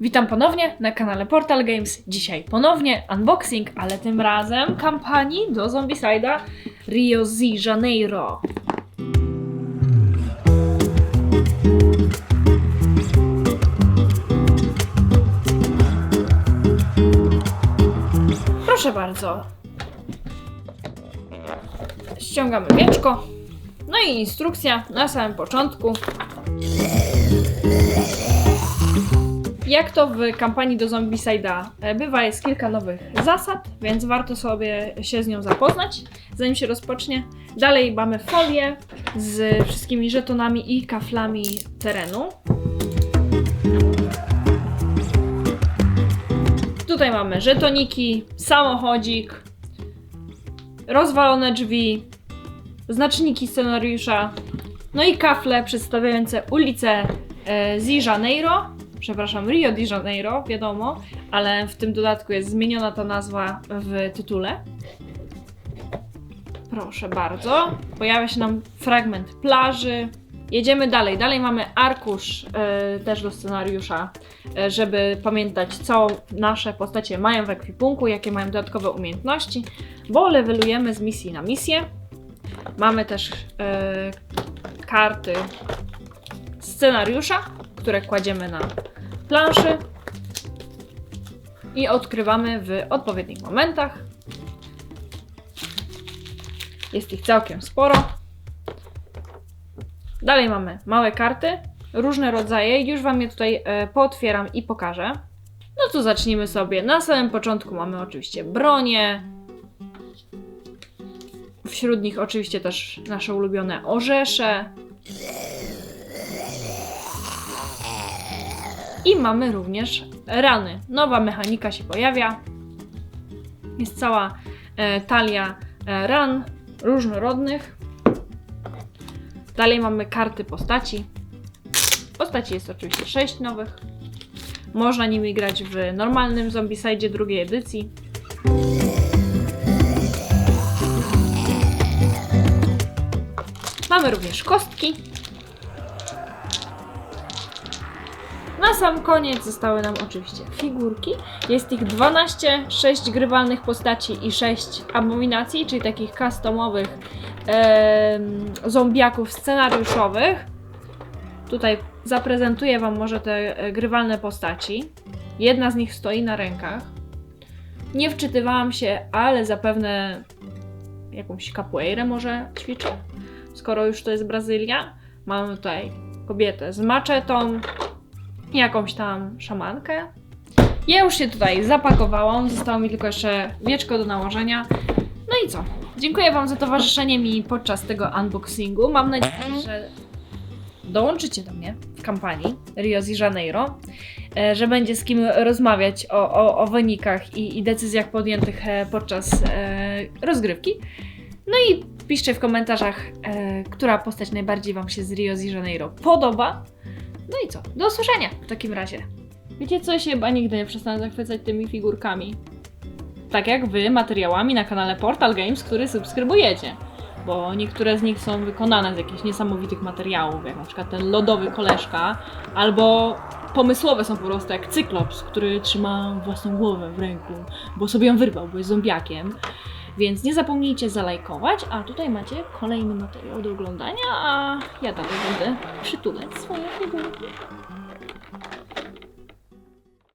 Witam ponownie na kanale Portal Games. Dzisiaj ponownie unboxing, ale tym razem kampanii do Zombicide'a Rio de Janeiro. Proszę bardzo. Ściągamy wieczko. No i instrukcja na samym początku. Jak to w kampanii do Zombicide'a e, bywa, jest kilka nowych zasad, więc warto sobie się z nią zapoznać, zanim się rozpocznie. Dalej mamy folię z wszystkimi żetonami i kaflami terenu. Tutaj mamy żetoniki, samochodzik, rozwalone drzwi, znaczniki scenariusza, no i kafle przedstawiające ulicę e, przepraszam, Rio de Janeiro, wiadomo, ale w tym dodatku jest zmieniona ta nazwa w tytule. Proszę bardzo. Pojawia się nam fragment plaży. Jedziemy dalej. Dalej mamy arkusz e, też do scenariusza, e, żeby pamiętać, co nasze postacie mają w ekwipunku, jakie mają dodatkowe umiejętności, bo levelujemy z misji na misję. Mamy też e, karty scenariusza, które kładziemy na planszy i odkrywamy w odpowiednich momentach. Jest ich całkiem sporo. Dalej mamy małe karty, różne rodzaje. Już Wam je tutaj e, pootwieram i pokażę. No to zacznijmy sobie. Na samym początku mamy oczywiście bronię. Wśród nich oczywiście też nasze ulubione orzesze. I mamy również rany. Nowa mechanika się pojawia. Jest cała e, talia e, ran różnorodnych. Dalej mamy karty postaci. Postaci jest oczywiście 6 nowych. Można nimi grać w normalnym Zombicide drugiej edycji. Mamy również kostki. Na sam koniec zostały nam oczywiście figurki. Jest ich 12, 6 grywalnych postaci i 6 abominacji, czyli takich customowych em, zombiaków scenariuszowych. Tutaj zaprezentuję Wam może te e, grywalne postaci. Jedna z nich stoi na rękach. Nie wczytywałam się, ale zapewne jakąś capoeirę może ćwiczę, skoro już to jest Brazylia. Mamy tutaj kobietę z maczetą, jakąś tam szamankę. Ja już się tutaj zapakowałam, zostało mi tylko jeszcze wieczko do nałożenia. No i co? Dziękuję Wam za towarzyszenie mi podczas tego unboxingu. Mam nadzieję, że dołączycie do mnie w kampanii Rio de Janeiro, e, że będzie z kim rozmawiać o, o, o wynikach i, i decyzjach podjętych e, podczas e, rozgrywki. No i piszcie w komentarzach, która postać najbardziej Wam się z Rio de Janeiro podoba. No i co? Do usłyszenia w takim razie. Wiecie co, ja się chyba nigdy nie przestanę zachwycać tymi figurkami. Tak jak wy materiałami na kanale Portal Games, który subskrybujecie. Bo niektóre z nich są wykonane z jakichś niesamowitych materiałów, jak na przykład ten lodowy koleżka, albo pomysłowe są po prostu jak Cyklops, który trzyma własną głowę w ręku, bo sobie ją wyrwał, bo jest zombiakiem. Więc nie zapomnijcie zalajkować, a tutaj macie kolejny materiał do oglądania, a ja dalej będę przytulać swoje figurki.